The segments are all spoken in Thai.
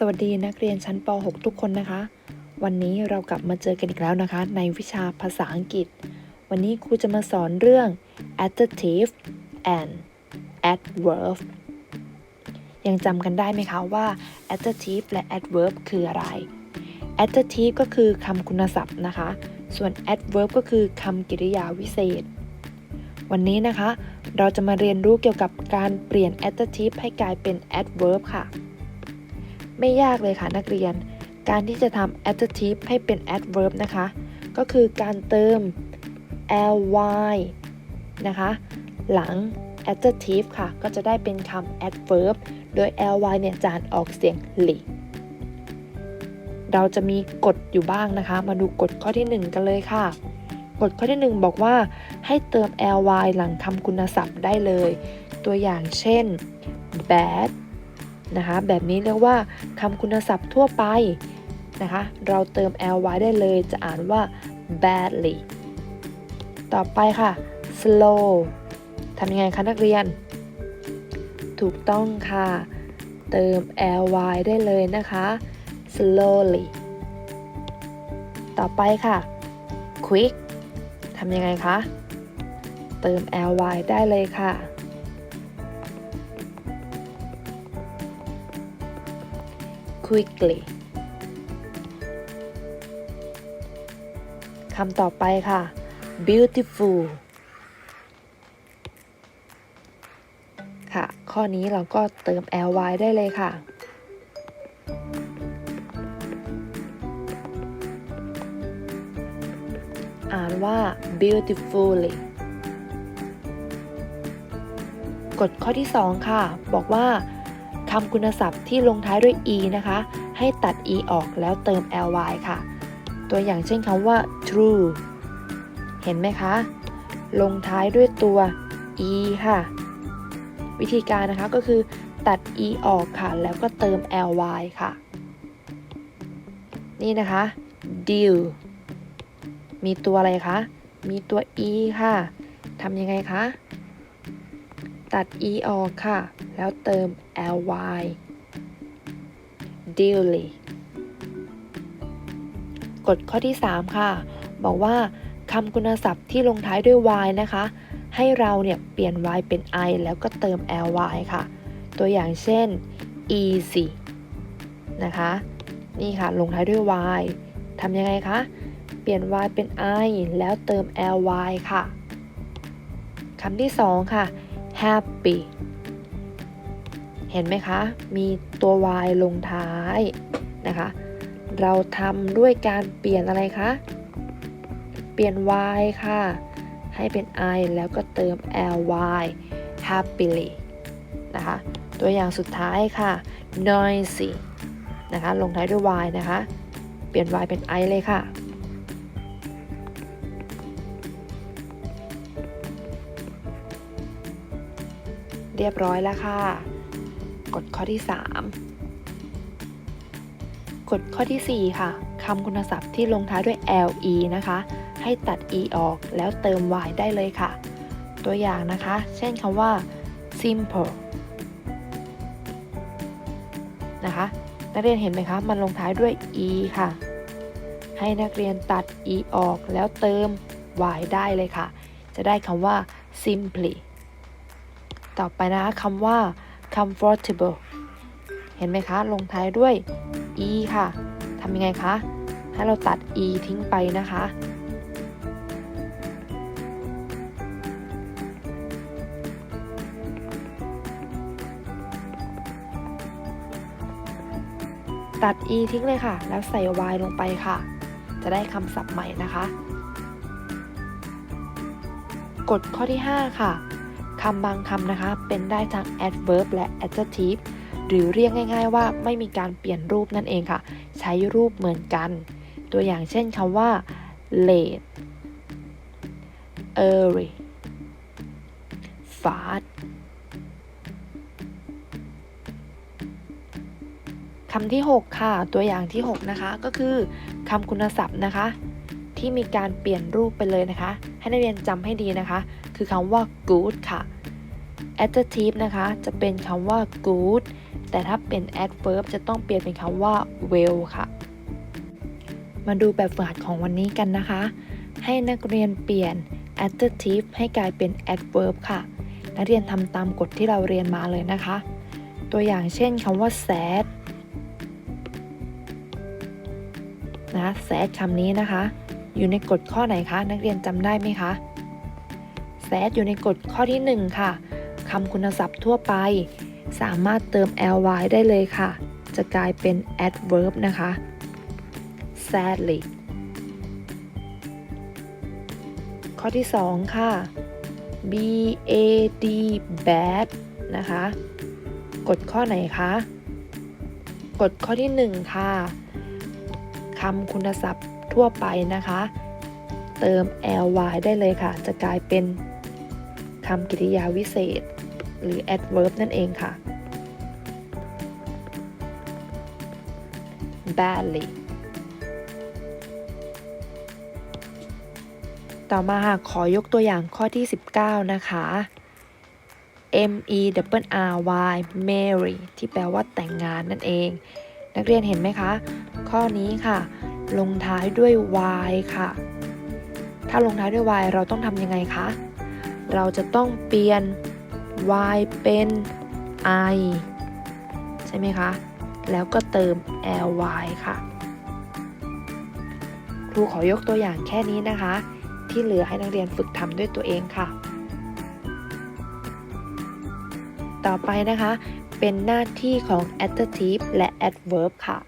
สวัสดีนักเรียนชั้นป .6 ทุกคนนะคะ วันนี้เรากลับมาเจอกันอีกแล้วนะคะ ในวิชาภาษาอังกฤษ วันนี้ครูจะมาสอนเรื่อง adjective and adverb ยังจำกันได้ไหมคะว่า adjective และ adverb คืออะไร adjective ก็คือคำคุณศัพท์นะคะ ส่วน adverb ก็คือคำกริยาวิเศษ วันนี้นะคะ เราจะมาเรียนรู้เกี่ยวกับการเปลี่ยน adjective ให้กลายเป็น adverb ค่ะ ไม่ยากเลยค่ะนักเรียน การที่จะทำ adjective ให้เป็น adverb นะคะ ก็คือการเติม ly นะคะ หลัง adjective ค่ะ ก็จะได้เป็นคำ adverb โดย ly เนี่ยจานออกเสียงหลีเราจะมีกฎอยู่บ้างนะคะ มาดูกฎข้อที่ 1 กันเลยค่ะ กฎข้อที่ 1 บอกว่าให้เติม ly หลังคำคุณศัพท์ได้เลย ตัวอย่างเช่น bad นะคะ แบบนี้เรียกว่าคำคุณศัพท์ทั่วไปนะคะ เราเติม ly ได้เลยจะอ่านว่า badly ต่อไปค่ะ slow ทำยังไงคะนักเรียน ถูกต้องค่ะ เติม ly ได้เลยนะคะ slowly ต่อไปค่ะ quick ทำยังไงคะ เติม ly ได้เลยค่ะ quickly คำต่อไปค่ะ beautiful ค่ะ ข้อนี้เราก็เติม ly ได้เลยค่ะ อ่านว่า beautifully กฎข้อที่ 2 ค่ะ บอกว่า คำคุณศัพท์ที่ลงท้ายด้วย e นะคะ ให้ตัด e ออกแล้วเติม ly ค่ะ ตัวอย่างเช่นคำว่า true เห็นไหมคะ ลงท้ายด้วยตัว e ค่ะ วิธีการนะคะก็คือตัด e ออกค่ะ แล้วก็เติม ly ค่ะ นี่นะคะ deal มีตัวอะไรคะ มีตัว e ค่ะ ทำยังไงคะ ตัด e ออกค่ะ แล้วเติม ly daily กฎข้อที่ 3 ค่ะ บอกว่าคำคุณศัพท์ที่ลงท้ายด้วย y นะคะ ให้เราเนี่ยเปลี่ยน y เป็น i แล้วก็เติม ly ค่ะ ตัวอย่างเช่น easy นะคะ นี่ค่ะ ลงท้ายด้วย y ทำยังไงคะ เปลี่ยน y เป็น i แล้วเติม ly ค่ะคำที่ 2 ค่ะ happy เห็นไหมคะ มีตัว y ลงท้ายนะคะ เราทำด้วยการเปลี่ยนอะไรคะ เปลี่ยน y ค่ะ ให้เป็น i แล้วก็เติม ly happily นะคะ ตัวอย่างสุดท้ายค่ะ noisy นะคะ ลงท้ายด้วย y นะคะ เปลี่ยน y เป็น i เลยค่ะ เรียบร้อยแล้วค่ะกฎข้อที่ 3กฎข้อที่ 4 ค่ะคำคุณศัพท์ที่ลงท้ายด้วย le นะคะ ให้ตัด e ออกแล้วเติม y ได้เลยค่ะ ตัวอย่างนะคะ เช่นคำว่า simple นะคะ นักเรียนเห็นไหมคะ มันลงท้ายด้วย e ค่ะ ให้นักเรียนตัด e ออกแล้วเติม y ได้เลยค่ะ จะได้คำว่า simply ต่อไปนะคะคำว่า comfortable เห็นไหมคะ ลงท้ายด้วย e ค่ะทำยังไงคะ ให้เราตัด e ทิ้งไปนะคะ ตัด e ทิ้งเลยค่ะ แล้วใส่ y ลงไปค่ะ จะได้คำศัพท์ใหม่นะคะ กฎข้อที่ 5 ค่ะ คำบางคำนะคะ เป็นได้ทั้ง adverb และ adjective หรือเรียกง่าย ๆ ว่าไม่มีการเปลี่ยนรูปนั่นเองค่ะ ใช้รูปเหมือนกัน ตัวอย่างเช่นคำว่า late early fast คำที่ 6 ค่ะ ตัวอย่างที่ 6 นะคะ ก็คือคำคุณศัพท์นะคะ ที่มีการเปลี่ยนรูปไปเลยนะคะ ให้นักเรียนจำให้ดีนะคะ คือคำว่า good ค่ะ adjective นะคะ จะเป็นคำว่า good แต่ถ้าเป็น adverb จะต้องเปลี่ยนเป็นคำว่า well ค่ะ มาดูแบบฝึกหัดของวันนี้กันนะคะ ให้นักเรียนเปลี่ยน adjective ให้กลายเป็น adverb ค่ะ นักเรียนทำตามกฎที่เราเรียนมาเลยนะคะ ตัวอย่างเช่นคำว่า sad นะ sad คำนี้นะคะ อยู่ในกฎข้อไหนคะ นักเรียนจำได้ไหมคะ sad อยู่ในกฎข้อที่ 1 ค่ะคำคุณศัพท์ทั่วไป สามารถเติม ly ได้เลยค่ะ จะกลายเป็น adverb นะคะ sadly ข้อที่ 2 ค่ะ bad bad นะคะกฎข้อไหนคะกฎข้อที่ 1 ค่ะคำคุณศัพท์ทั่วไปนะคะ เติม ly ได้เลยค่ะ จะกลายเป็น คำกริยาวิเศษ หรือ adverb นั่นเองค่ะ badly ต่อมาค่ะขอยกตัวอย่างข้อที่ 19 นะคะ M E W R Y marry ที่แปลว่าแต่งงานนั่นเอง นักเรียนเห็นไหมคะ ข้อนี้ค่ะ ลงท้ายด้วย y ค่ะ ถ้าลงท้ายด้วย y เราต้องทำยังไงคะ เราจะต้องเปลี่ยน y เป็น i ใช่ไหมคะ แล้วก็เติม ly ค่ะ ครูขอยกตัวอย่างแค่นี้นะคะ ที่เหลือให้นักเรียนฝึกทำด้วยตัวเองค่ะ ต่อไปนะคะ เป็นหน้าที่ของ adjective และ adverb ค่ะ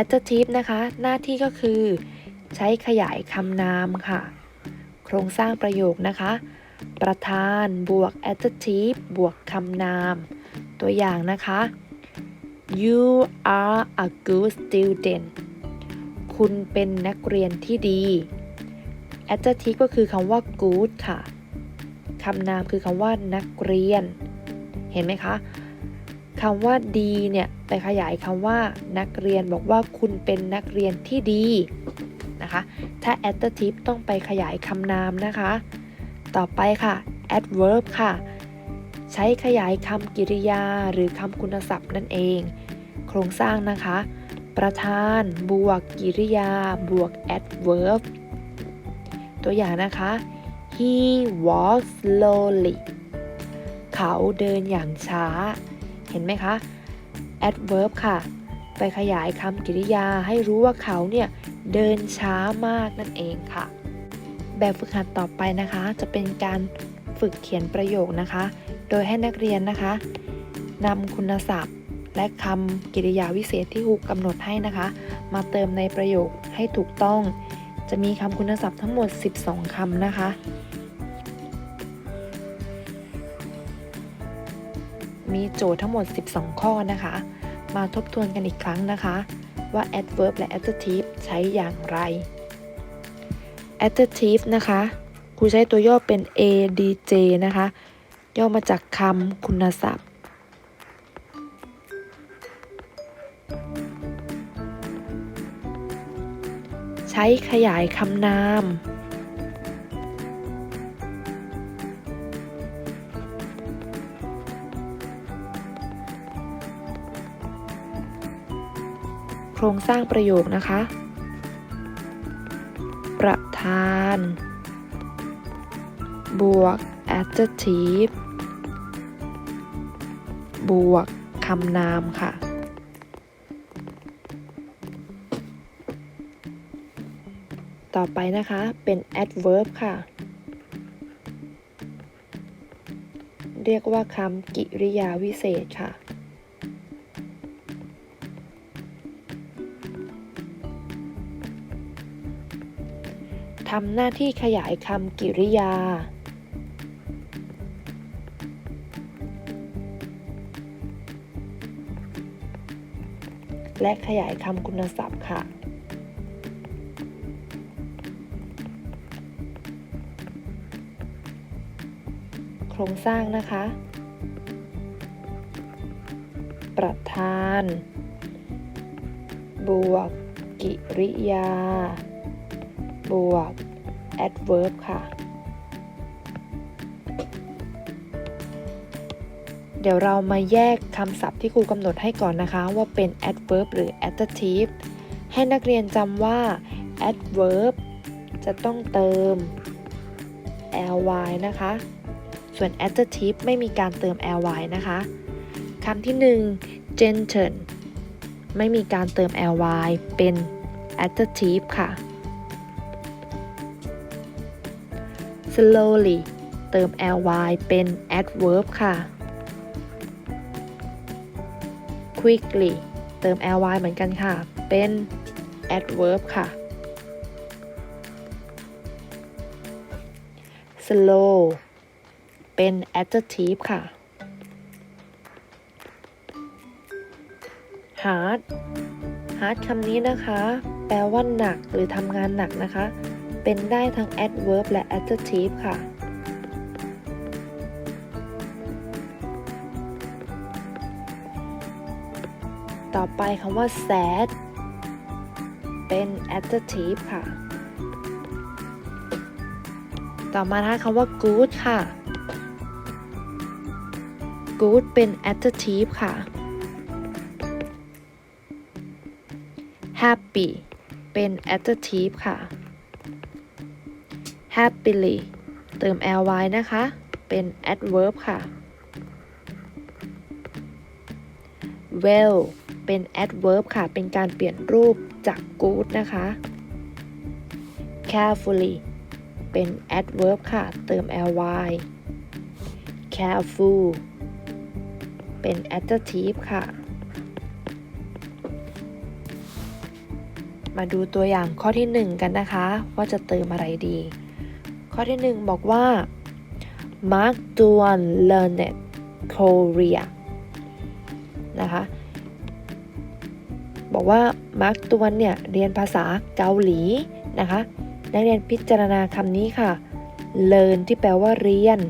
adjective นะคะ หน้าที่ก็คือ ใช้ขยายคำนามค่ะ ครงสร้างประโยคนะคะ ประธานบวก adjective บวกคำนาม ตัวอย่างนะคะ you are a good student คุณเป็นนักเรียนที่ดี adjective ก็คือคำว่า good ค่ะ คำนามคือคำว่านักเรียน เห็นไหมคะคำว่าดีเนี่ยไปขยายคำว่านักเรียนบอกว่าคุณเป็นนักเรียนที่ดี นะคะ ถ้า adjective ต้องไปขยายคำนามนะคะ ต่อไปค่ะ adverb ค่ะ ใช้ขยายคำกริยาหรือคำคุณศัพท์นั่นเอง โครงสร้างนะคะ ประธานบวกกริยา บวก adverb ตัวอย่างนะคะ he walks slowly เขาเดินอย่างช้า เห็นไหมคะ adverb ค่ะ ไปขยายคำกริยาให้รู้ว่าเขาเนี่ย เดินช้ามากนั่นเองค่ะ แบบฝึกหัดต่อไปนะคะ จะเป็นการฝึกเขียนประโยคนะคะ โดยให้นักเรียนนะคะนำคุณศัพท์ และคำกริยาวิเศษที่ครูกำหนดให้นะคะ มาเติมในประโยคให้ถูกต้อง จะมีคำคุณศัพท์ทั้งหมด 12คำนะคะมีโจทย์ทั้งหมด 12 ข้อนะคะ มาทบทวนกันอีกครั้งนะคะ ว่า adverb และ adjective ใช้อย่างไร adjective นะคะครูใช้ตัวย่อเป็น adj นะคะ ย่อมาจากคำคุณศัพท์ ใช้ขยายคำนาม ครงสร้างประโยคนะคะ ประธาน บวก adjective บวกคำนามค่ะ ต่อไปนะคะเป็น adverb ค่ะ เรียกว่าคำกิริยาวิเศษค่ะ ทำหน้าที่ขยายคำกิริยา และขยายคำคุณศัพท์ค่ะ โครงสร้างนะคะ ประธาน บวก กิริยา บวก adverb ค่ะ เดี๋ยวเรามาแยกคำศัพท์ที่ครูกำหนดให้ก่อนนะคะ ว่าเป็น adverb หรือ adjective ให้นักเรียนจำว่า adverb จะต้องเติม ly นะคะ ส่วน adjective ไม่มีการเติม ly นะคะคำที่ 1 gentle ไม่มีการเติม ly เป็น adjective ค่ะ slowly เติม ly เป็น adverb ค่ะ quickly เติม ly เหมือนกันค่ะ เป็น adverb ค่ะ slow เป็น adjective ค่ะ hard hard คำนี้นะคะ แปลว่าหนักหรือทำงานหนักนะคะ เป็นได้ทั้ง adverb และ adjective ค่ะ ต่อไปคำว่า sad เป็น adjective ค่ะ ต่อมานะคะคำว่า good ค่ะ good เป็น adjective ค่ะ happy เป็น adjective ค่ะ happily เติม ly นะคะ เป็น adverb ค่ะ well เป็น adverb ค่ะ เป็นการเปลี่ยนรูปจาก good นะคะ carefully เป็น adverb ค่ะ เติม ly careful เป็น adjective ค่ะ มาดูตัวอย่างข้อที่ 1 กันนะคะ ว่าจะเติมอะไรดี ข้อที่ 1 บอกว่า Mark Duan learned Korea นะคะ บอกว่ามาร์กตวนเนี่ย เรียนภาษาเกาหลีนะคะ นักเรียนพิจารณาคำนี้ค่ะ learn ที่แปลว่าเรียน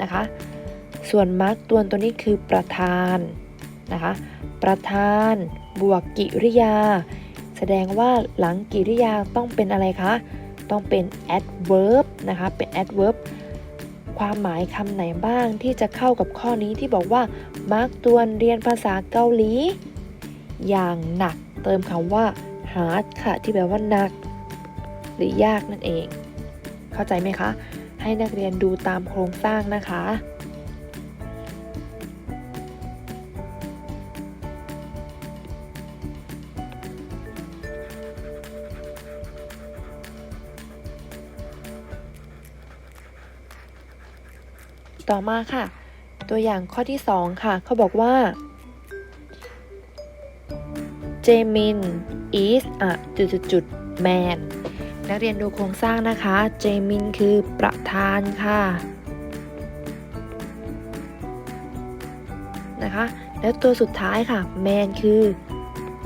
นะคะ ส่วนมาร์กตวนตัวนี้คือประธานนะคะ ประธานบวกกิริยา แสดงว่าหลังกิริยาต้องเป็นอะไรคะ ต้องเป็น adverb นะคะ เป็น adverb ความหมายคำไหนบ้างที่จะเข้ากับข้อนี้ที่บอกว่ามาร์กตวนเรียนภาษาเกาหลี อย่างหนักเติมคำว่า hard ค่ะ ที่แปลว่าหนัก หรือยากนั่นเอง เข้าใจไหมคะ ให้นักเรียนดูตามโครงสร้างนะคะ ต่อมาค่ะ ตัวอย่างข้อที่ 2 ค่ะ เขาบอกว่าเจมิน is a จุดจุดจุด man นักเรียนดูโครงสร้างนะคะเจมินคือประธานค่ะนะคะ แล้วตัวสุดท้ายค่ะ man คือ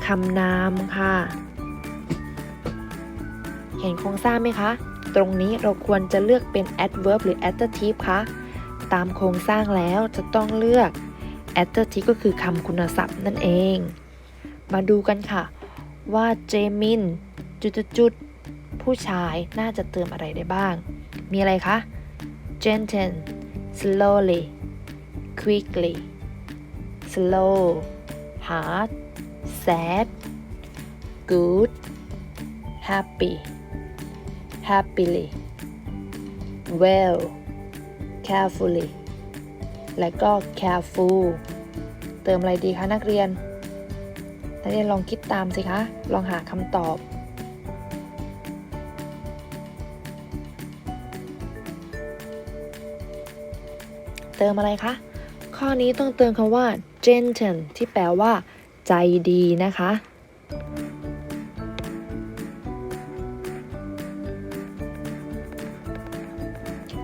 คำนามค่ะ เห็นโครงสร้างไหมคะ ตรงนี้เราควรจะเลือกเป็น adverb หรือ adjective คะ ตามโครงสร้างแล้วจะต้องเลือก adjective ก็คือคำคุณศัพท์นั่นเอง มาดูกันค่ะ ว่าเจมินจุดๆๆผู้ชายน่าจะเติมอะไรได้บ้าง มีอะไรคะ gentle slowly quickly slow hard sad good happy happily well carefully และก็ careful เติมอะไรดีคะนักเรียน นักเรียนลองคิดตามสิคะ ลองหาคำตอบ เติมอะไรคะ ข้อนี้ต้องเติมคำว่า gentle ที่แปลว่า ใจดีนะคะ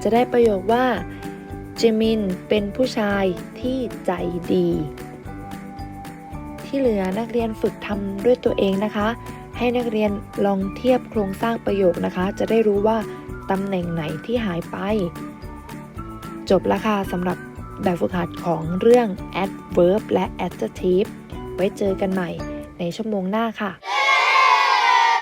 จะได้ประโยคว่าเจมินเป็นผู้ชายที่ใจดี ที่เหลือนักเรียนฝึกทำด้วยตัวเองนะคะ ให้นักเรียนลองเทียบโครงสร้างประโยคนะคะ จะได้รู้ว่าตำแหน่งไหนที่หายไป จบแล้วค่ะสำหรับแบบฝึกหัดของเรื่อง adverb และ adjective ไว้เจอกันใหม่ในชั่วโมงหน้าค่ะ